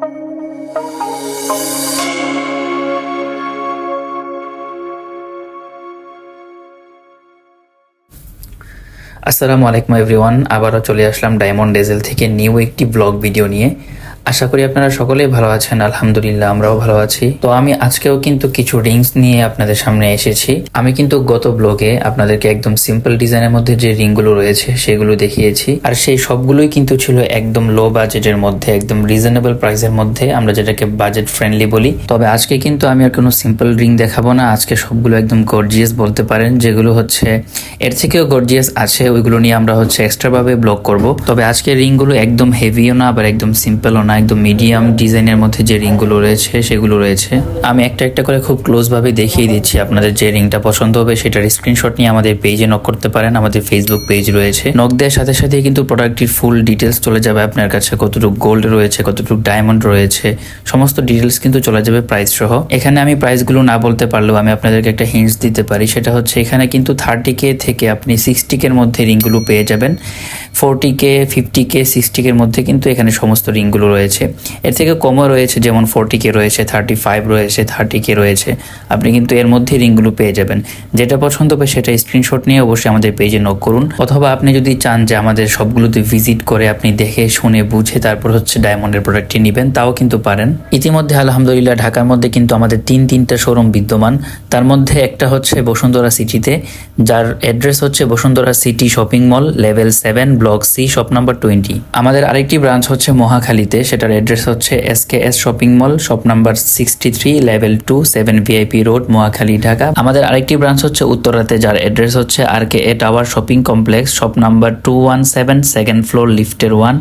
আসসালামু আলাইকুম এভরিওয়ান আবারও চলে আসলাম ডায়মন্ড ডেজেল থেকে নিউ একটি ব্লগ ভিডিও নিয়ে। আশা করি আপনারা সকলেই ভালো আছেন, আলহামদুলিল্লাহ আমরাও ভালো আছি। তো আমি আজকেও কিন্তু কিছু রিংস নিয়ে আপনাদের সামনে এসেছি। আমি কিন্তু গত ব্লগে আপনাদেরকে একদম সিম্পল ডিজাইনের মধ্যে যে রিংগুলো রয়েছে সেগুলো দেখিয়েছি। আর সেই সবগুলোই কিন্তু ছিল একদম লো বাজেটের মধ্যে, একদম রিজনেবল প্রাইসের মধ্যে, আমরা যেটাকে বাজেট ফ্রেন্ডলি বলি। তবে আজকে কিন্তু আমি আর কোনো সিম্পল রিং দেখাবো না। আজকে সবগুলো একদম গর্জিয়াস বলতে পারেন, যেগুলো হচ্ছে এর থেকেও গর্জিয়াস আছে। ওইগুলো নিয়ে আমরা হচ্ছে এক্সট্রা ভাবে ব্লগ করব। তবে আজকে রিংগুলো একদম হেভিও না, আবার একদম সিম্পলও না। একদম মিডিয়াম ডিজাইনের মধ্যে যে রিংগুলো রয়েছে, সেগুলো রয়েছে। আমি একটা একটা করে খুব ক্লোজ ভাবে দেখিয়ে দিচ্ছি আপনাদের যে রিংটা পছন্দ হবে, সেটার স্ক্রিনশট নিয়ে আমাদের পেজে নক করতে পারেন। আমাদের ফেসবুক পেজ রয়েছে। নক দেওয়ার সাথে সাথে কিন্তু প্রোডাক্টটির ফুল ডিটেলস চলে যাবে আপনার কাছে। কতটুকু গোল্ড রয়েছে, কতটুকু ডায়মন্ড রয়েছে, সমস্ত ডিটেলস কিন্তু চলে যাবে প্রাইস সহ। এখানে আমি প্রাইসগুলো না বলতে পারলেও আমি আপনাদেরকে একটা হিন্টস দিতে পারি। সেটা হচ্ছে এখানে কিন্তু থার্টি কে থেকে আপনি সিক্সটি কের মধ্যে রিংগুলো পেয়ে যাবেন। Forty K fifty K sixty কের মধ্যে কিন্তু এখানে সমস্ত রিংগুলো রয়েছে। এর থেকে কমও রয়েছে, যেমন ফোরটি কে রয়েছে, থার্টি ফাইভ রয়েছে থার্টি কে রয়েছে। আপনি কিন্তু এর মধ্যে রিংগুলো পেয়ে যাবেন। যেটা পছন্দ হবে সেটা স্ক্রিনশট নিয়ে অবশ্যই আমাদের পেজে নক করুন। অথবা আপনি যদি চান যে আমাদের সবগুলোতে ভিজিট করে আপনি দেখে, শুনে, বুঝে তারপর হচ্ছে ডায়মন্ডের প্রোডাক্টটি নেবেন, তাও কিন্তু পারেন। ইতিমধ্যে আলহামদুলিল্লাহ ঢাকার মধ্যে কিন্তু আমাদের তিন তিনটা শোরুম বিদ্যমান। তার মধ্যে একটা হচ্ছে বসুন্ধরা সিটিতে, যার অ্যাড্রেস হচ্ছে Bashundhara city shopping mall, level seven, block C, shop number twenty. আমাদের আরেকটি ব্রাঞ্চ হচ্ছে মহাখালীতে সেটার অ্যাড্রেস হচ্ছে S K S shopping mall shop number sixty three level two seven VIP road Mohakhali Dhaka আমাদের আরেকটি ব্রাঞ্চ হচ্ছে উত্তরাতে, যার অ্যাড্রেস হচ্ছে R K A tower shopping complex shop number two one seven second floor লিফটের one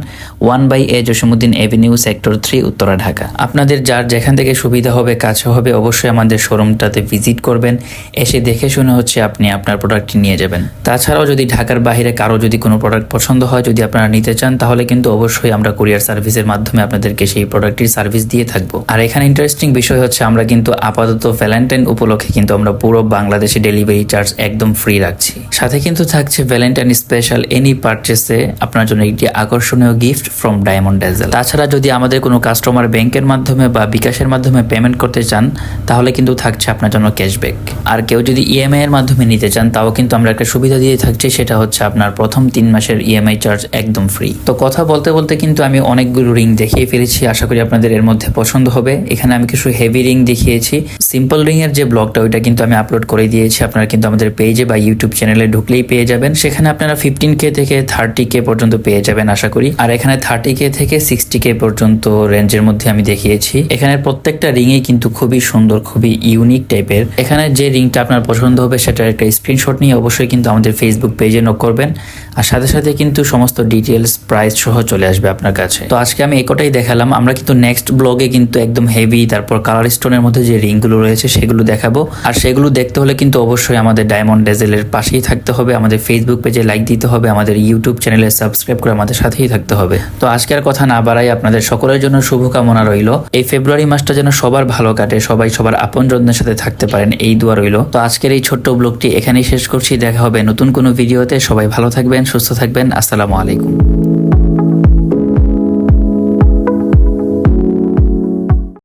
one by A Jasimuddin avenue sector three Uttara Dhaka আপনাদের যার যেখান থেকে সুবিধা হবে, কাছে হবে, অবশ্যই আমাদের শোরুমটাতে ভিজিট করবেন। এসে দেখে শুনে হচ্ছে আপনি আপনার প্রোডাক্টটি নিয়ে যাবেন। তাছাড়াও যদি ঢাকার বাইরে কারও যদি কোনো প্রোডাক্ট পছন্দ হয়, যদি আপনারা নিতে চান, তাহলে কিন্তু অবশ্যই আমরা কুরিয়ার সার্ভিসের মাধ্যমে আপনাদেরকে সেই প্রোডাক্টটির সার্ভিস দিয়ে থাকব। আর এখানে ইন্টারেস্টিং বিষয় হচ্ছে, আমরা কিন্তু আপাতত ভ্যালেন্টাইন উপলক্ষে কিন্তু আমরা পুরো বাংলাদেশে ডেলিভারি চার্জ একদম ফ্রি রাখছি। সাথে কিন্তু থাকছে ভ্যালেন্টাইন স্পেশাল এনি পারচেসে আপনার জন্য একটি আকর্ষণীয় গিফট ফ্রম ডায়মন্ড ডেজেল তাছাড়া যদি আমাদের কোনো কাস্টমার ব্যাংকের মাধ্যমে বা বিকাশের মাধ্যমে পেমেন্ট করতে চান, তাহলে কিন্তু থাকছে আপনার জন্য ক্যাশব্যাক আর কেউ যদি ইএমআই এর মাধ্যমে নিতে চান, তাও কিন্তু আমরা একটা সুবিধা দিয়ে থাকছি, সেটা হচ্ছে আপনার প্রথম তিন মাসের ইএমআই চার্জ একদম ফ্রি তো কথা বলতে বলতে কিন্তু আমি অনেকগুলো রিং দেখিয়ে ফেলেছি, আশা করি আপনাদের এর মধ্যে পছন্দ হবে। এখানে আমি কিছু হেভি রিং দেখিয়েছি। সিম্পল রিং এর যে ব্লগটা, ওইটা কিন্তু আমি আপলোড করে দিয়েছি। আপনারা কিন্তু আমাদের পেজে বা ইউটিউব চ্যানেলে ঢুকলেই পেয়ে যাবেন। সেখানে আপনারা ফিফটিন কে থেকে থার্টি কে পর্যন্ত পেয়ে যাবেন, আশা করি। আর এখানে থার্টি কে থেকে সিক্সটি কে পর্যন্ত রেঞ্জের মধ্যে আমি দেখিয়েছি। এখানে প্রত্যেকটা রিংই কিন্তু খুবই সুন্দর, খুবই ইউনিক টাইপের এখানে যে রিংটা আপনার পছন্দ হবে, সেটার একটা স্ক্রিনশট নিয়ে অবশ্যই কিন্তু আমাদের ফেসবুক পেজে নক করবেন। আর সাথে সাথে কিন্তু সমস্ত ডিটেলস প্রাইস সহ চলে আসবে আপনার কাছে। তো আজকে আমি একটাই দেখালাম। আমরা কিন্তু নেক্সট ব্লগে কিন্তু একদম হেভি তারপর কালার স্টোনের মধ্যে যে রিংগুলো রয়েছে সেগুলো দেখাবো। আর সেগুলো দেখতে হলে কিন্তু অবশ্যই আমাদের ডায়মন্ড ডেজেলের পাশেই থাকতে হবে। আমাদের ফেসবুক পেজে লাইক দিতে হবে। আমাদের ইউটিউব চ্যানেলে সাবস্ক্রাইব করে আমাদের সাথেই থাকতে হবে। তো আজকের কথা না বাড়াই আপনাদের সকলের জন্য শুভকামনা রইল। এই ফেব্রুয়ারি মাসটা যেন সবার ভালো কাটে, সবাই সবার আপনজনদের সাথে থাকতে পারেন, এই দোয়া রইল। তো আজকের এই ছোট্ট ব্লগটি এখানেই শেষ করছি। দেখা হবে নতুন কোনো ভিডিওতে সবাই ভালো থাকবেন, সুস্থ থাকবেন। আসসালামু আলাইকুম।